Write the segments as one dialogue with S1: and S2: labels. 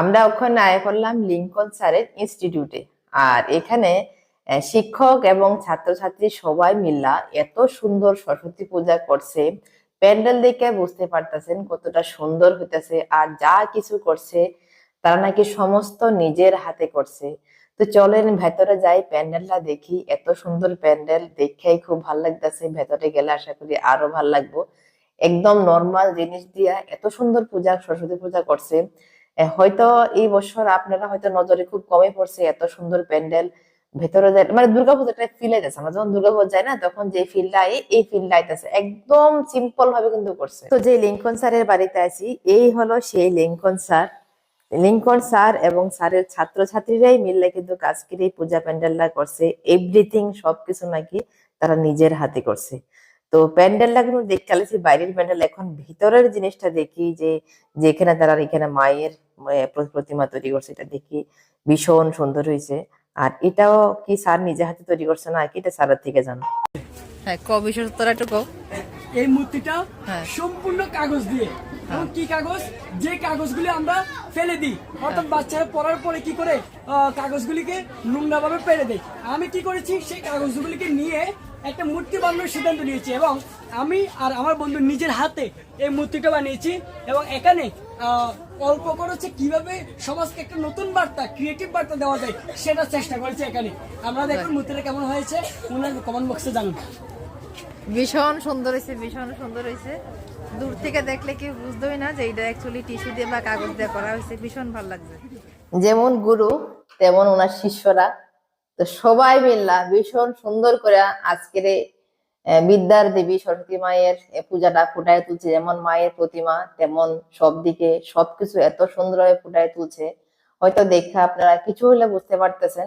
S1: আমরা ওখানে আয় করলাম লিঙ্কন স্যারের ইনস্টিটিউটে। আর এখানে শিক্ষক এবং ছাত্রছাত্রী সবাই মিল্লা এত সুন্দর সরস্বতী পূজা করছে, প্যান্ডেল দেখে বুঝতে পারতেছেন কতটা সুন্দর হইতেছে আর যা কিছু করছে তারা নাকি সমস্ত নিজের হাতে করছে। তো চলেন ভেতরে যাই, প্যান্ডেলটা দেখি। এত সুন্দর প্যান্ডেল, দেখেই খুব ভালো লাগতেছে। ভেতরে গেলে আশা করি আরও ভালো লাগবো। একদম নর্মাল জিনিস দিয়া এত সুন্দর পূজা, সরস্বতী পূজা করছে। হয়তো এই বছর আপনারা হয়তো নজরে খুব কমে পড়ছে এত সুন্দর প্যান্ডেল, ভেতরে যায় মানে দুর্গাপূজাটা ফিল আইতেছে আমরা যখন দুর্গাপূজা যাই না, তখন যে ফিলটা এই ফিলটা আইতেছে। একদম সিম্পল ভাবে কিন্তু করছে। তো যে লিঙ্কন স্যারের বাড়িতে আছি, এই হলো সেই লিঙ্কন স্যার। লিঙ্কন স্যার এবং স্যারের ছাত্রছাত্রীরাই মিললে কিন্তু আজকের এই পূজা প্যান্ডেলটা করছে। এভরিথিং সবকিছু নাকি তারা নিজের হাতে করছে। তো প্যান্ডেলটা কিন্তু দেখতে আলেছি বাইরের প্যান্ডেল এখন ভিতরের জিনিসটা দেখি যে যেখানে তারা এখানে মায়ের প্রতিমা তৈরি করছে এটা দেখি ভীষণ সুন্দর হয়েছে। আর এটাও কি স্যার নিজে হাতে তৈরি করছে না কি এটা স্যারের থেকে জানো? হ্যাঁ ক বিষয় একটু কও।
S2: এই মূর্তিটা
S1: হ্যাঁ।
S2: সম্পূর্ণ কাগজ দিয়ে। এবং কি কাগজ? যে কাগজগুলি আমরা ফেলে দিই। অর্থাৎ বাচ্চারা পড়ার পরে কি করে আহ, কাগজগুলিকে নোংরা ভাবে ফেলে দেয়। আমি কি করেছি? সেই কাগজগুলিকে নিয়ে একটা মূর্তি বানানোর সিদ্ধান্ত নিয়েছি এবং আমি আর আমার বন্ধু নিজের হাতে এই মূর্তিটা বানিয়েছি এবং এখানে আহ, অল্প খরচে কীভাবে সমাজকে একটা নতুন বার্তা ক্রিয়েটিভ বার্তা দেওয়া যায় সেটা চেষ্টা করেছি এখানে। আমরা দেখুন মূর্তিটা কেমন হয়েছে ওনার কমেন্ট বক্সে জানান।
S3: ভীষণ সুন্দর হয়েছে ভীষণ সুন্দর হয়েছে। দূর থেকে দেখলে কেউ বুঝতেই না যে এটা অ্যাকচুয়ালি টিস্যু দিয়ে বা কাগজ দিয়ে করা হয়েছে। ভীষণ ভালো লাগছে।
S1: যেমন গুরু তেমন ওনার শিষ্যরা। তো সবাই মিল্লা ভীষণ সুন্দর করে আজকের বিদ্যার দেবী সরস্বতী মায়ের পূজাটা ফুটায় তুলছে। যেমন মায়ের প্রতিমা, তেমন সব দিকে সবকিছু এত সুন্দরভাবে ফুটায় তুলছে। হয়তো দেখে আপনারা কিছু হলে বুঝতে পারতেছেন।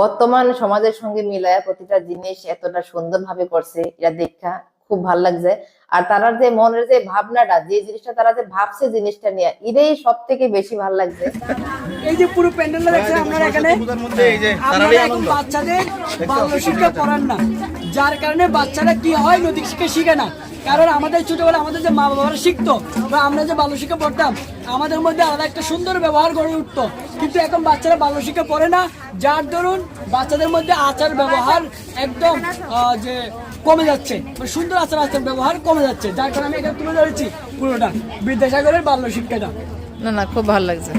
S1: বর্তমান সমাজের সঙ্গে মিলায় প্রতিটা জিনিস এতটা সুন্দরভাবে করছে, এটা দেখা খুব ভালো লাগছে। আর তারা যে মনের যে ভাবনাটা যে জিনিসটা তারা যে ভাবছে জিনিসটা নিয়ে এটাই সব থেকে বেশি ভালো লাগছে।
S2: এই যে পুরো প্যান্ডেলটা দেখছেন আপনারা এখানে? আপনারা এখন বাচ্চাদের বাল্য শিক্ষা পড়ান না। যার কারণে বাচ্চারা কি হয় নৈতিক শিক্ষা শিখে না। কারণ আমাদের ছোটবেলা আমাদের যে মা বাবারা শিখতো বা আমরা যে বাল্য শিক্ষা পড়তাম আমাদের মধ্যে আলাদা একটা সুন্দর ব্যবহার গড়ে উঠতো। কিন্তু এখন বাচ্চারা বাল্য শিক্ষা পড়ে না। যার দরুন বাচ্চাদের মধ্যে আচার ব্যবহার একদম আহ, যে কমে যাচ্ছে। মানে সুন্দর আচার আচার ব্যবহার কমে যাচ্ছে। যার কারণে আমি এখানে তুলে ধরেছি পুরোটা। বিদ্যাসাগরের বাল্য শিক্ষাটা।
S3: না না খুব ভালো লাগছে।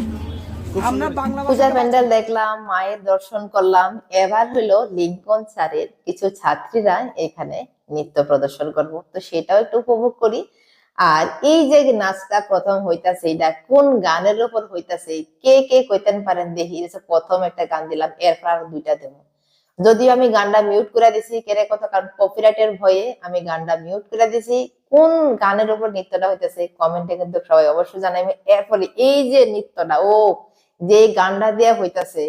S1: পূজার প্যান্ডেল দেখলাম মায়ের দর্শন করলাম। এবার হলো লিঙ্কন স্যারের কিছু ছাত্রীরা এখানে নৃত্য প্রদর্শন করব। তো সেটাও একটু উপভোগ করি। আর এই যে নাচটা প্রথম হইতাছে এটা কোন গানের উপর হইতাছে? কে কে কইতেন পারেন দেখি। প্রথম একটা গান দিলাম এরপর আর দুইটা দেবো। যদিও আমি গানটা মিউট করে দিছি কেরে কথা, কারণ কপিরাইটের ভয়ে আমি গানটা মিউট করে দিছি। কোন গানের উপর নৃত্যটা হইতেছে কমেন্টে কিন্তু সবাই অবশ্যই জানাবে এরপরে এই যে নৃত্যটা, ও, যে গানটা দেয়া হইতাছে,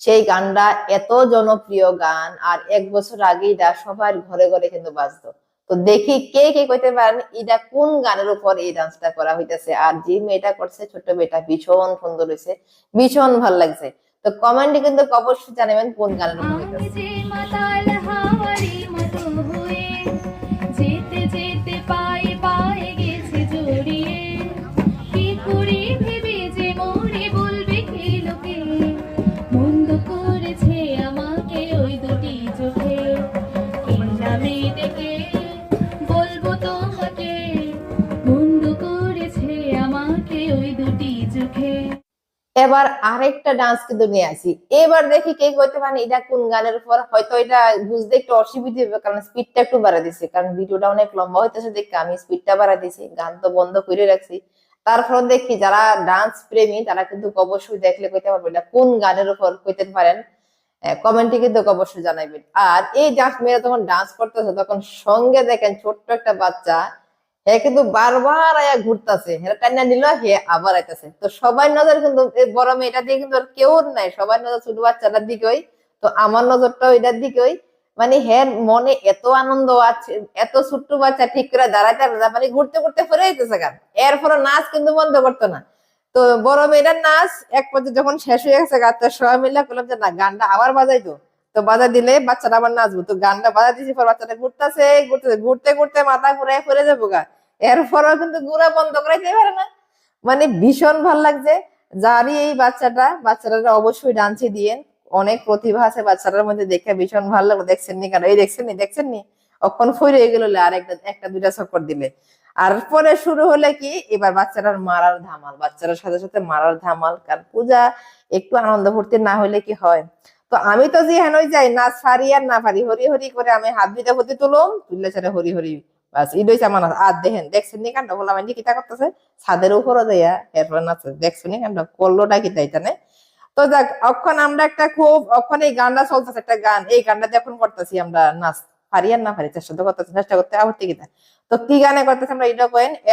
S1: সেই গানটা এত জনপ্রিয় গান, আর এক বছর আগে এটা সবার ঘরে ঘরে কিন্তু বাজতো। তো দেখি কে কে কইতে পারেন, এটা কোন গানের উপর এই ডান্সটা করা হইতাছে। আর যে মেয়েটা করছে ছোট মেয়েটা ভীষণ সুন্দর হয়েছে ভীষণ ভালো লাগছে। তো কমেন্টে কিন্তু অবশ্যই জানাবেন কোন গানের উপর এবার আরেকটা ডান্স কিন্তু নিয়ে আসি। এবার দেখি কে কইতে পারেন এটা কোন গানের উপর? হয়তো এটা বুঝতে একটু অসুবিধা হবে, কারণ স্পিডটা একটু বাড়া দিছি। কারণ ভিডিওটা অনেক লম্বা হইতেছে দেখে আমি স্পিডটা বাড়া দিছি, গান তো বন্ধ করে রাখছি। তারপর দেখি যারা ডান্স প্রেমী, তারা কিন্তু অবশ্যই দেখলে কইতে পারবে এটা কোন গানের উপর কইতে পারেন। কমেন্টে কিন্তু অবশ্যই জানাবেন আর এই ডান্স মেয়েরা যখন ডান্স করতেছে, তখন সঙ্গে দেখেন ছোট্ট একটা বাচ্চা হে কিন্তু বারবার আয়া ঘুরতেছে। নিল, হে আবার আইতাছে। তো সবাই নজর কিন্তু বড় মেয়েটা দিয়ে কিন্তু কেউ নাই। সবার নজর ছোট বাচ্চাটার তো আমার মানে হের মনে এত আনন্দ আছে, এত ছোট্ট বাচ্চা ঠিক করে দাঁড়াইতে মানে ঘুরতে ঘুরতে ফিরে আইতেছে গান এরপরে নাচ কিন্তু বন্ধ করতো না। তো বড় মেয়েটার নাচ এক পর্যায়ে যখন শেষ হয়ে গেছে গানটা সবাই মিলে করলাম যে, না, গানটা আবার বাজাইতো তো বাজা দিলে বাচ্চাটা আবার নাচবো। তো গানটা বাজা দিয়েছি পর বাচ্চাটা ঘুরতেছে ঘুরতেছে ঘুরতে ঘুরতে মাথা ঘুরে ফিরে যাব গা। এরপরেও কিন্তু ঘুরা বন্ধ করাইতে পারে না। মানে ভীষণ ভালো লাগছে যারই এই বাচ্চাটা বাচ্চাটা অবশ্যই ডান্সে দিয়ে অনেক প্রতিভা আছে বাচ্চাটার মধ্যে দেখে ভীষণ ভালো লাগল। দেখছেন নি কেন? এই দেখছেন নি দেখছেন নি? অক্ষণ ফইরে গেল আর একটা একটা, দুইটা চক্কর দিলে। আর পরে শুরু হলে কি? এবার বাচ্চাটার মারার ধামাল, বাচ্চাটার সাথে সাথে মারার ধামাল। কারণ পূজা একটু আনন্দ ফুর্তি না হলে কি হয়? তো আমি তো যে হেনই যাই, না সারি আর না পারি, হরি হরি করে আমি হাত দুইটা হতে তুলুম, তুললে সেটা হরি হরি আমার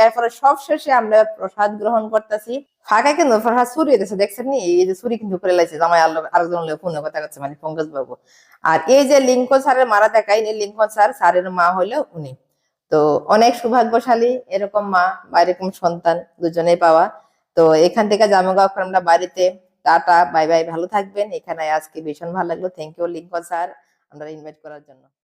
S1: এরপর সব শেষে আমরা প্রসাদ গ্রহণ করতেছি। ফাঁকা কিন্তু প্রসাদ চুরি হইতেছে, দেখছেন নি? এই যে চুরি কিন্তু করে লাইছে, জামাই আলো আরেকজন লোক ফোনে কথা করছে মানে পঙ্কজ বাবু আর এই যে লিঙ্কন স্যারের মারা দেখাই নি লিঙ্কন স্যার, স্যারের মা হলো উনি। তো অনেক সৌভাগ্যশালী এরকম মা বা এরকম সন্তান দুজনেই পাওয়া। তো এখান থেকে জামাগাঁও আমরা বাড়িতে টাটা, বাই বাই, ভালো থাকবেন। এখানে আজকে ভীষণ ভালো লাগল। Thank you Lincoln sir. আমরা ইনভাইট করার জন্য।